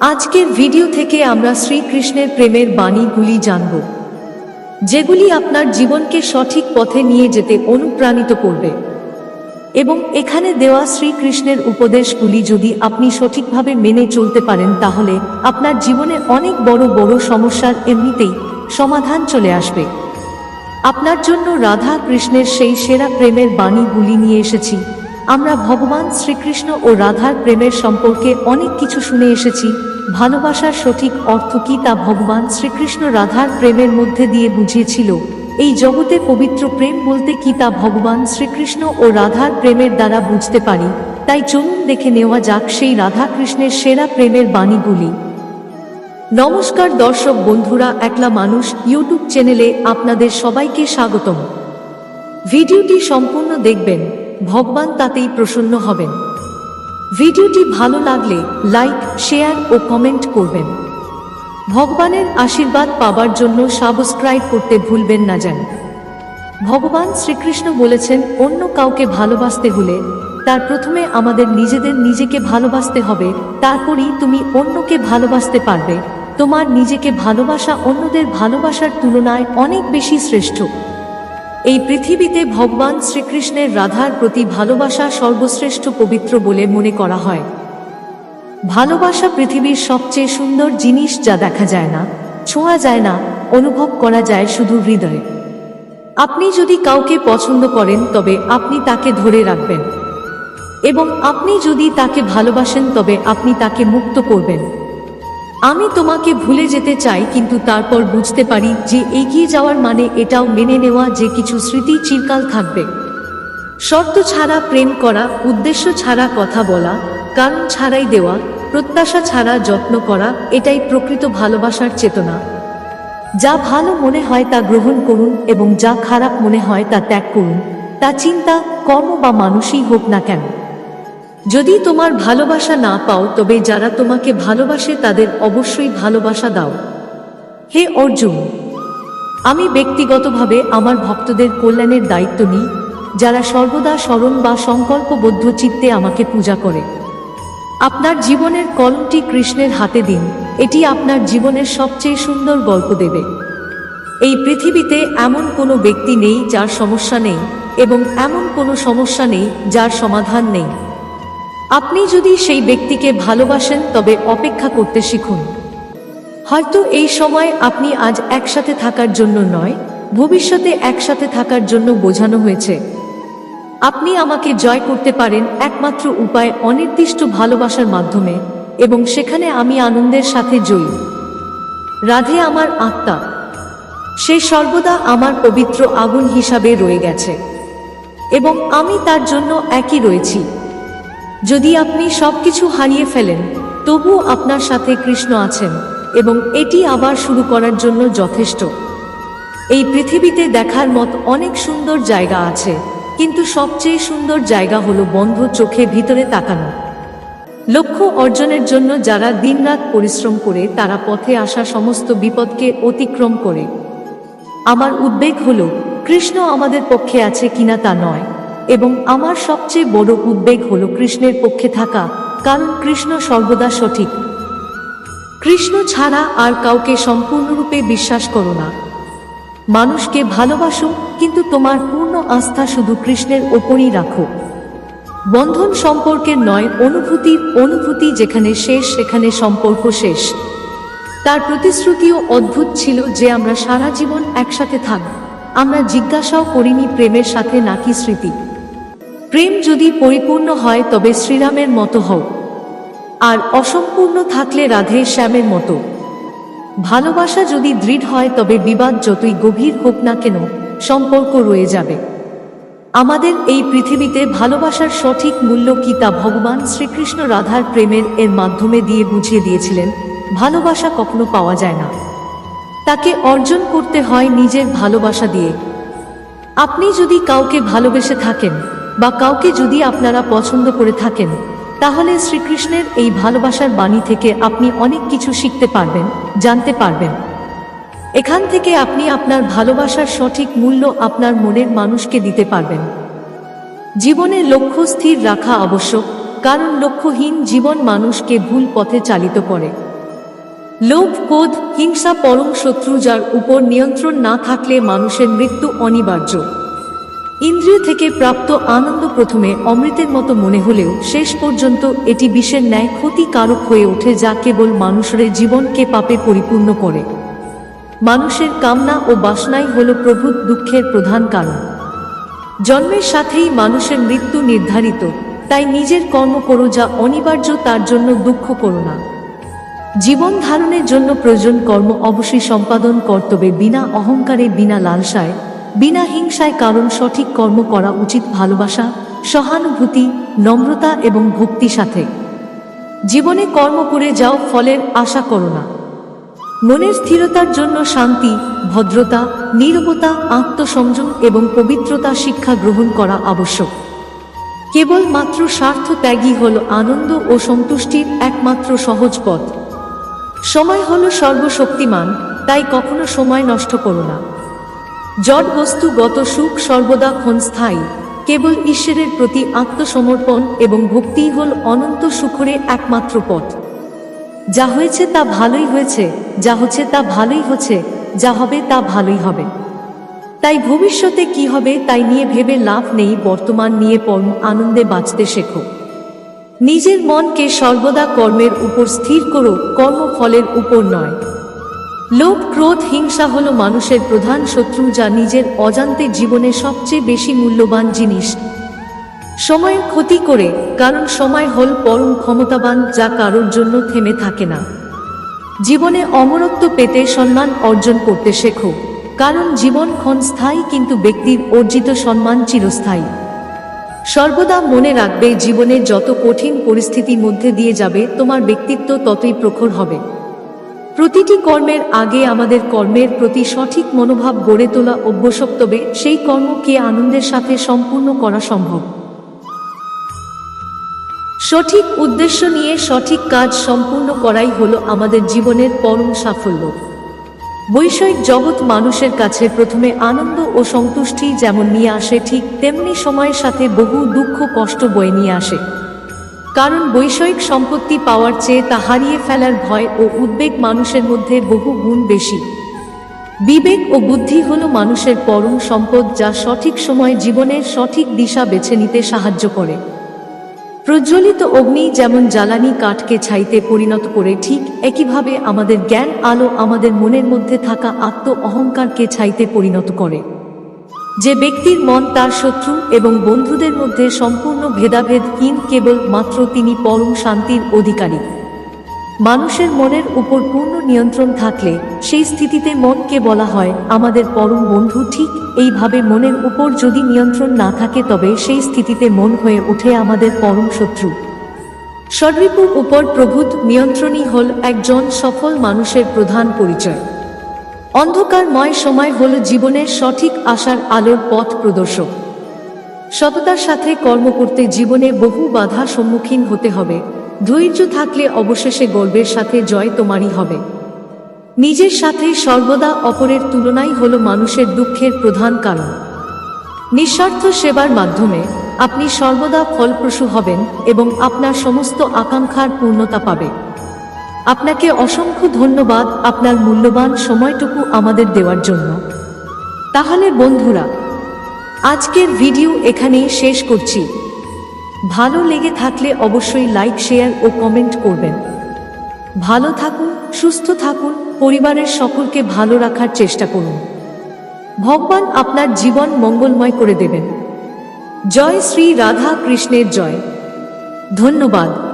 আজকের ভিডিও থেকে আমরা শ্রীকৃষ্ণের প্রেমের বাণীগুলি জানব, যেগুলি আপনার জীবনকে সঠিক পথে নিয়ে যেতে অনুপ্রাণিত করবে। এবং এখানে দেওয়া শ্রীকৃষ্ণের উপদেশগুলি যদি আপনি সঠিকভাবে মেনে চলতে পারেন, তাহলে আপনার জীবনে অনেক বড় বড় সমস্যার এমনিতেই সমাধান চলে আসবে। আপনার জন্য রাধা কৃষ্ণের সেই সেরা প্রেমের বাণীগুলি নিয়ে এসেছি। আমরা ভগবান শ্রীকৃষ্ণ ও রাধার প্রেমের সম্পর্কে অনেক কিছু শুনে এসেছি। ভালোবাসার সঠিক অর্থ কি তা ভগবান শ্রীকৃষ্ণ রাধার প্রেমের মধ্যে দিয়ে বুঝিয়েছিল। এই জগতে পবিত্র প্রেম বলতে কি তা ভগবান শ্রীকৃষ্ণ ও রাধার প্রেমের দ্বারা বুঝতে পারি। তাই চলুন দেখে নেওয়া যাক সেই রাধা কৃষ্ণের সেরা প্রেমের বাণীগুলি। নমস্কার দর্শক বন্ধুরা, একলা মানুষ ইউটিউব চ্যানেলে আপনাদের সবাইকে স্বাগতম। ভিডিওটি সম্পূর্ণ দেখবেন, ভগবান তাতেই প্রসন্ন হবেন। ভিডিওটি ভালো লাগলে লাইক, শেয়ার ও কমেন্ট করবেন। ভগবানের আশীর্বাদ পাবার জন্য সাবস্ক্রাইব করতে ভুলবেন না যেন। ভগবান শ্রীকৃষ্ণ বলেছেন, অন্য কাউকে ভালোবাসতে হলে তার প্রথমে আমাদের নিজেদের নিজেকে ভালোবাসতে হবে, তারপরই তুমি অন্যকে ভালোবাসতে পারবে। তোমার নিজেকে ভালোবাসা অন্যদের ভালোবাসার তুলনায় অনেক বেশি শ্রেষ্ঠ। এই পৃথিবীতে ভগবান শ্রীকৃষ্ণের রাধার প্রতি ভালোবাসা সর্বশ্রেষ্ঠ পবিত্র বলে মনে করা হয়। ভালোবাসা পৃথিবীর সবচেয়ে সুন্দর জিনিস যা দেখা যায় না, ছোঁয়া যায় না, অনুভব করা যায় শুধু হৃদয়ে। আপনি যদি কাউকে পছন্দ করেন, তবে আপনি তাকে ধরে রাখবেন। এবং আপনি যদি তাকে ভালোবাসেন, তবে আপনি তাকে মুক্ত করবেন। আমি তোমাকে ভুলে যেতে চাই, কিন্তু তারপর বুঝতে পারি যে এগিয়ে যাওয়ার মানে এটাও মেনে নেওয়া যে কিছু স্মৃতি চিরকাল থাকবে। শর্ত ছাড়া প্রেম করা, উদ্দেশ্য ছাড়া কথা বলা, কারণ ছাড়াই দেওয়া, প্রত্যাশা ছাড়া যত্ন করা, এটাই প্রকৃত ভালোবাসার চেতনা। যা ভালো মনে হয় তা গ্রহণ করুন এবং যা খারাপ মনে হয় তা ত্যাগ করুন। তা চিন্তা, কর্ম বা মানুষই হোক না কেন। যদি তোমার ভালোবাসা না পাও, তবে যারা তোমাকে ভালোবাসে, তাদের অবশ্যই ভালোবাসা দাও। হে অর্জুন, আমি ব্যক্তিগতভাবে আমার ভক্তদের কল্যাণের দায়িত্ব নিই, যারা সর্বদা স্মরণ বা সংকল্পবদ্ধ চিত্তে আমাকে পূজা করে। আপনার জীবনের কলমটি কৃষ্ণের হাতে দিন, এটি আপনার জীবনের সবচেয়ে সুন্দর গল্প দেবে। এই পৃথিবীতে এমন কোনো ব্যক্তি নেই, যার সমস্যা নেই, এবং এমন কোনো সমস্যা নেই, যার সমাধান নেই। আপনি যদি সেই ব্যক্তিকে ভালোবাসেন, তবে অপেক্ষা করতে শিখুন। হয়তো এই সময় আপনি আজ একসাথে থাকার জন্য নয়, ভবিষ্যতে একসাথে থাকার জন্য বোঝানো হয়েছে। আপনি আমাকে জয় করতে পারেন একমাত্র উপায় অনির্দিষ্ট ভালোবাসার মাধ্যমে, এবং সেখানে আমি আনন্দের সাথে জয়ী। রাধে আমার আত্মা, সে সর্বদা আমার পবিত্র আগুন হিসাবে রয়ে গেছে, এবং আমি তার জন্য একই রয়েছি। যদি আপনি সবকিছু হারিয়ে ফেলেন তবু আপনার সাথে কৃষ্ণ আছেন এবং এটি আবার শুরু করার জন্য যথেষ্ট। এই পৃথিবীতে দেখার মত অনেক সুন্দর জায়গা আছে, কিন্তু সবচেয়ে সুন্দর জায়গা হলো বন্ধ চোখে ভিতরে তাকানো। লক্ষ্য অর্জনের জন্য যারা দিনরাত পরিশ্রম করে, তারা পথে আসা সমস্ত বিপদকে অতিক্রম করে। আমার উদ্বেগ হলো, কৃষ্ণ আমাদের পক্ষে আছে কিনা তা নয়। এবং আমার সবচেয়ে বড় উদ্বেগ হল কৃষ্ণের পক্ষে থাকা, কারণ কৃষ্ণ সর্বদা সঠিক। কৃষ্ণ ছাড়া আর কাউকে সম্পূর্ণরূপে বিশ্বাস করো না। মানুষকে ভালোবাসো, কিন্তু তোমার পূর্ণ আস্থা শুধু কৃষ্ণের ওপরই রাখো। বন্ধন সম্পর্কের নয় অনুভূতির অনুভূতি যেখানে শেষ, সেখানে সম্পর্ক শেষ। তার প্রতিশ্রুতিও অদ্ভুত ছিল যে আমরা সারা জীবন একসাথে থাকব। আমরা জিজ্ঞাসাও করিনি প্রেমের সাথে নাকি স্মৃতি। প্রেম যদি পরিপূর্ণ হয় তবে শ্রীরামের মতো হও। আর অসম্পূর্ণ থাকলে রাধে শ্যামের মতো। ভালোবাসা যদি দৃঢ় হয় তবে বিবাদ যতই গভীর হোক না কেন সম্পর্ক রয়ে যাবে। আমাদের এই পৃথিবীতে ভালোবাসার সঠিক মূল্য কি তা ভগবান শ্রীকৃষ্ণ রাধার প্রেমের এর মাধ্যমে দিয়ে বুঝিয়ে দিয়েছিলেন। ভালোবাসা কখনো পাওয়া যায় না। তাকে অর্জন করতে হয় নিজের ভালোবাসা দিয়ে। আপনি যদি কাউকে ভালোবেসে থাকেন বা কাউকে যদি আপনারা পছন্দ করে থাকেন, তাহলে শ্রীকৃষ্ণের এই ভালোবাসার বাণী থেকে আপনি অনেক কিছু শিখতে পারবেন, জানতে পারবেন। এখান থেকে আপনি আপনার ভালোবাসার সঠিক মূল্য আপনার মনের মানুষকে দিতে পারবেন। জীবনে লক্ষ্য স্থির রাখা আবশ্যক, কারণ লক্ষ্যহীন জীবন মানুষকে ভুল পথে চালিত করে। লোভ, ক্রোধ, হিংসা পরম শত্রু যার উপর নিয়ন্ত্রণ না থাকলে মানুষের মৃত্যু অনিবার্য। ইন্দ্রিয় থেকে প্রাপ্ত আনন্দ প্রথমে অমৃতের মতো মনে হলেও শেষ পর্যন্ত এটি বিষের ন্যায় ক্ষতিকারক হয়ে ওঠে যা কেবল মানুষের জীবনকে পাপে পরিপূর্ণ করে। মানুষের কামনা ও বাসনাই হল প্রভূত দুঃখের প্রধান কারণ। জন্মের সাথেই মানুষের মৃত্যু নির্ধারিত, তাই নিজের কর্ম করো যা অনিবার্য, তার জন্য দুঃখ করো না। জীবন ধারণের জন্য প্রয়োজন কর্ম অবশ্যই সম্পাদন কর্তব্যে বিনা অহংকারে, বিনা লালসায়। বিনা হিংসায় কারণ সঠিক কর্ম করা উচিত ভালোবাসা, সহানুভূতি, নম্রতা এবং ভক্তি সাথে। জীবনে কর্ম করে যাও, ফলের আশা করো না। মনের স্থিরতার জন্য শান্তি, ভদ্রতা, নীরবতা, আত্মসংযম এবং পবিত্রতা শিক্ষা গ্রহণ করা আবশ্যক। কেবলমাত্র স্বার্থ ত্যাগই হল আনন্দ ও সন্তুষ্টির একমাত্র সহজ পথ। সময় হল সর্বশক্তিমান, তাই কখনো সময় নষ্ট করো না। জড় বস্তুগত সুখ সর্বদা ক্ষণস্থায়ী কেবল ঈশ্বরের প্রতি আত্মসমর্পণ এবং ভক্তিই হল অনন্ত সুখরে একমাত্র পথ। যা হয়েছে তা ভালোই হয়েছে, যা হচ্ছে তা ভালোই হচ্ছে, যা হবে তা ভালোই হবে। তাই ভবিষ্যতে কি হবে তাই নিয়ে ভেবে লাভ নেই বর্তমান নিয়ে পরম আনন্দে বাঁচতে শেখো। নিজের মনকে সর্বদা কর্মের উপর স্থির করো, কর্মফলের উপর নয়। লোভ, ক্রোধ, হিংসা হল মানুষের প্রধান শত্রু যা নিজের অজান্তে জীবনে সবচেয়ে বেশি মূল্যবান জিনিস। সময়ের ক্ষতি করে, কারণ সময় হল পরম ক্ষমতাবান যা কারোর জন্য থেমে থাকে না। জীবনে অমরত্ব পেতে সম্মান অর্জন করতে শেখো, কারণ জীবন ক্ষণস্থায়ী কিন্তু ব্যক্তির অর্জিত সম্মান চিরস্থায়ী। সর্বদা মনে রাখবে জীবনে যত কঠিন পরিস্থিতির মধ্যে দিয়ে যাবে, তোমার ব্যক্তিত্ব ততই প্রখর হবে। প্রতিটি কর্মের আগে আমাদের কর্মের প্রতি সঠিক মনোভাব গড়ে তোলা অভ্যসক তবে সেই কর্মকে আনন্দের সাথে সম্পূর্ণ করা সম্ভব। সঠিক উদ্দেশ্য নিয়ে সঠিক কাজ সম্পূর্ণ করাই হলো আমাদের জীবনের পরম সাফল্য। বৈষয়িক জগৎ মানুষের কাছে প্রথমে আনন্দ ও সন্তুষ্টি যেমন নিয়ে আসে, ঠিক তেমনি সময়ের সাথে বহু দুঃখ কষ্ট বয়ে নিয়ে আসে। কারণ বৈষয়িক সম্পত্তি পাওয়ার চেয়ে তা হারিয়ে ফেলার ভয় ও উদ্বেগ মানুষের মধ্যে বহু গুণ বেশি। বিবেক ও বুদ্ধি হল মানুষের পরম সম্পদ যা সঠিক সময়ে জীবনের সঠিক দিশা বেছে নিতে সাহায্য করে। প্রজ্বলিত অগ্নি যেমন জ্বালানি কাঠকে ছাইতে পরিণত করে, ঠিক একইভাবে আমাদের জ্ঞান আলো আমাদের মনের মধ্যে থাকা আত্ম অহংকারকে ছাইতে পরিণত করে। যে ব্যক্তির মন তার শত্রু এবং বন্ধুদের মধ্যে সম্পূর্ণ ভেদাভেদহীন কেবল মাত্র তিনি পরম শান্তির অধিকারী। মানুষের মনের উপর পূর্ণ নিয়ন্ত্রণ থাকলে সেই স্থিতিতে মনকে বলা হয়, আমাদের পরম বন্ধু ঠিক এইভাবে মনের উপর যদি নিয়ন্ত্রণ না থাকে তবে সেই স্থিতিতে মন হয়ে ওঠে আমাদের পরম শত্রু। সর্বিপুর উপর প্রভূত নিয়ন্ত্রণই হল একজন সফল মানুষের প্রধান পরিচয়। অন্ধকারময় সময় হল জীবনের সঠিক আশার আলোর পথ প্রদর্শক। সততার সাথে কর্ম করতে জীবনে বহু বাধা সম্মুখীন হতে হবে। ধৈর্য থাকলে অবশেষে গর্বের সাথে জয় তোমারই হবে। নিজের সাথে সর্বদা অপরের তুলনাই হল মানুষের দুঃখের প্রধান কারণ। নিঃস্বার্থ সেবার মাধ্যমে আপনি সর্বদা ফলপ্রসূ হবেন এবং আপনার সমস্ত আকাঙ্ক্ষার পূর্ণতা পাবে। আপনাকে অসংখ্য ধন্যবাদ আপনার মূল্যবান সময়টুকু আমাদের দেওয়ার জন্য। তাহলে বন্ধুরা, আজকের ভিডিও এখানেই শেষ করছি। ভালো লেগে থাকলে অবশ্যই লাইক, শেয়ার ও কমেন্ট করবেন। ভালো থাকুন, সুস্থ থাকুন, পরিবারের সকলকে ভালো রাখার চেষ্টা করুন। ভগবান আপনার জীবন মঙ্গলময় করে দেবেন। জয় শ্রী রাধা কৃষ্ণের জয়। ধন্যবাদ।